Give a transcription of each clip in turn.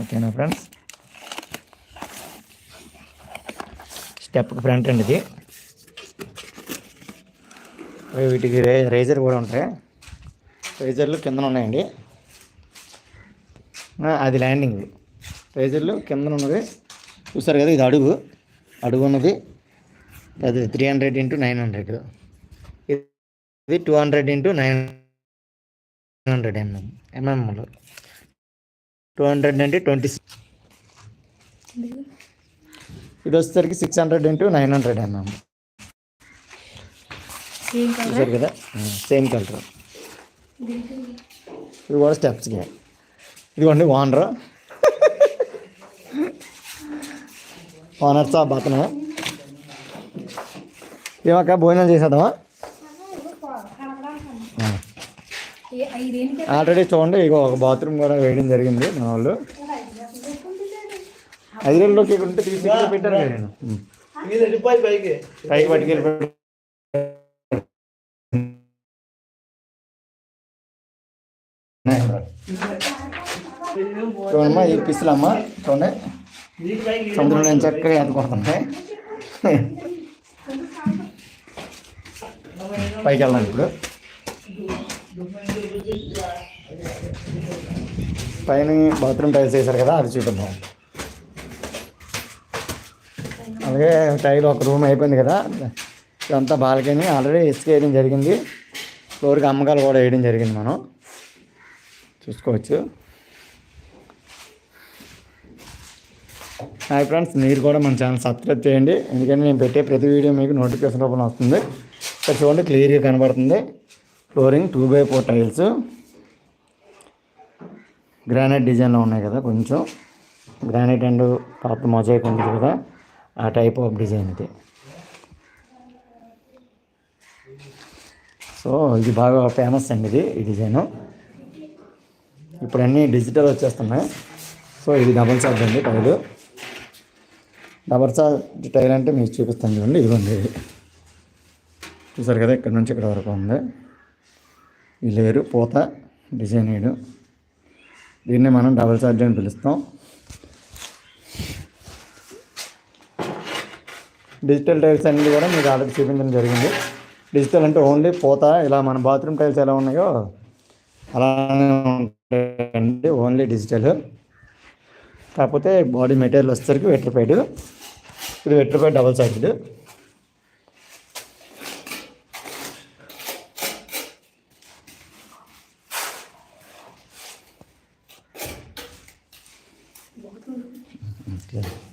ఓకేనా friends? స్టెప్కి front అండి ఇది. వీటికి రే రేజర్ కూడా ఉంటాయి. రేజర్లు కిందన ఉన్నాయండి. అది ల్యాండింగ్ రేజర్లు కిందన ఉన్నది. చూసారు కదా ఇది అడుగు. అడుగు ఉన్నది. అది three hundred into nine hundred ఇది two hundred into nine hundred MM ఎంఎంలో two hundred అంటే ట్వంటీ ఇది వచ్చేసరికి six hundred into nine hundred colour చూసారు కదా? సేమ్ కలర్ ఇది కూడా స్టెప్స్కి ఇదిగోండి ఓనర్. ఓనర్ సాబ్ అతను ఏమక్క భోజనం చేసేద్దామా? ఆల్రెడీ చూడండి ఇక ఒక బాత్రూమ్ కూడా వేయడం జరిగింది మన వాళ్ళు. ఐదు రోజుల్లోకి ఉంటే తీసి పెట్టాను నేను. పైకి. పట్టుకెళ్ళి చూడమ్మా ఈ పిస్తులమ్మ చూడండి. నీకు పైకి సముద్రం నేను చక్కగా ఎత్తుకుంటున్నాయి పైకి వెళ్దాం ఇప్పుడు. పైన బాత్రూమ్ టైల్స్ వేశారు కదా అది చూపిద్దాం. అలాగే టైల్ ఒక రూమ్ అయిపోయింది కదా ఇదంతా బాల్కనీ ఆల్రెడీ ఇసుక వేయడం జరిగింది. ఫ్లోర్కి అమ్మకాలు కూడా వేయడం జరిగింది మనం. చూసుకోవచ్చు. హాయ్ ఫ్రెండ్స్ మీరు కూడా మన ఛానల్ సబ్స్క్రైబ్ చేయండి. ఎందుకంటే నేను పెట్టే ప్రతి వీడియో మీకు నోటిఫికేషన్ రూపంలో వస్తుంది. ఇక్కడ చూడండి క్లియర్గా కనబడుతుంది. Flooring two by four tiles granite డిజైన్లో ఉన్నాయి కదా కొంచెం. గ్రానైట్ అండ్ టాప్ మొజాయిక్ ఉంటుంది కదా. ఆ టైప్ ఆఫ్ డిజైన్ ఇది. సో ఇది బాగా ఫేమస్ అండి ఇది ఈ డిజైను ఇప్పుడు అన్నీ డిజిటల్ వచ్చేస్తున్నాయి. సో ఇది డబల్ చార్జ్ అండి టైలు డబల్ చార్జ్ టైల్ అంటే మీకు చూపిస్తాను చూడండి ఇదిగోండి ఇది. చూసారు కదా ఇక్కడ నుంచి ఇక్కడ వరకు ఉంది. ఈ లేరు పూత డిజైన్ వేయడం దీన్ని మనం డబల్ చార్జ్ అని పిలుస్తాం. డిజిటల్ టైల్స్ అన్నీ కూడా మీకు ఆల్రెడీ చూపించడం జరిగింది. డిజిటల్ అంటే ఓన్లీ పూత ఇలా మన బాత్రూమ్ టైల్స్ ఎలా ఉన్నాయో అలానే ఉంటాయండి ఓన్లీ డిజిటల్ కాకపోతే బాడీ మెటీరియల్ వచ్చేసరికి వెట్రిపైడ్. ఇది vitrified double side Teşekkürler.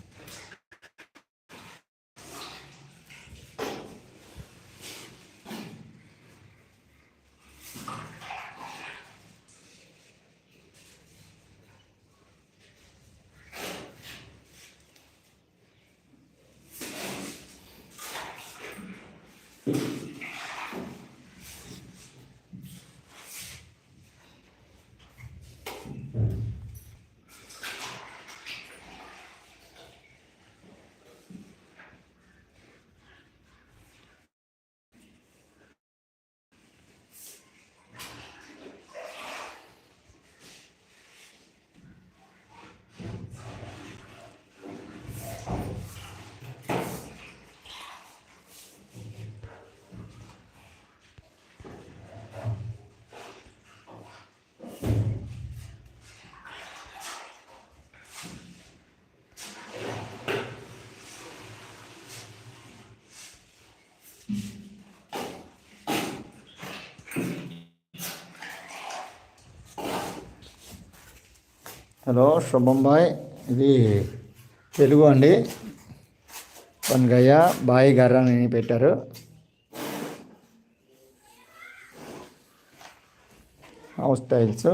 Hello Shubham bye. ఇది తెలుగు అండి. పన్గయ్య బాయ్ గర్ర అని పెట్టారు. House tiles.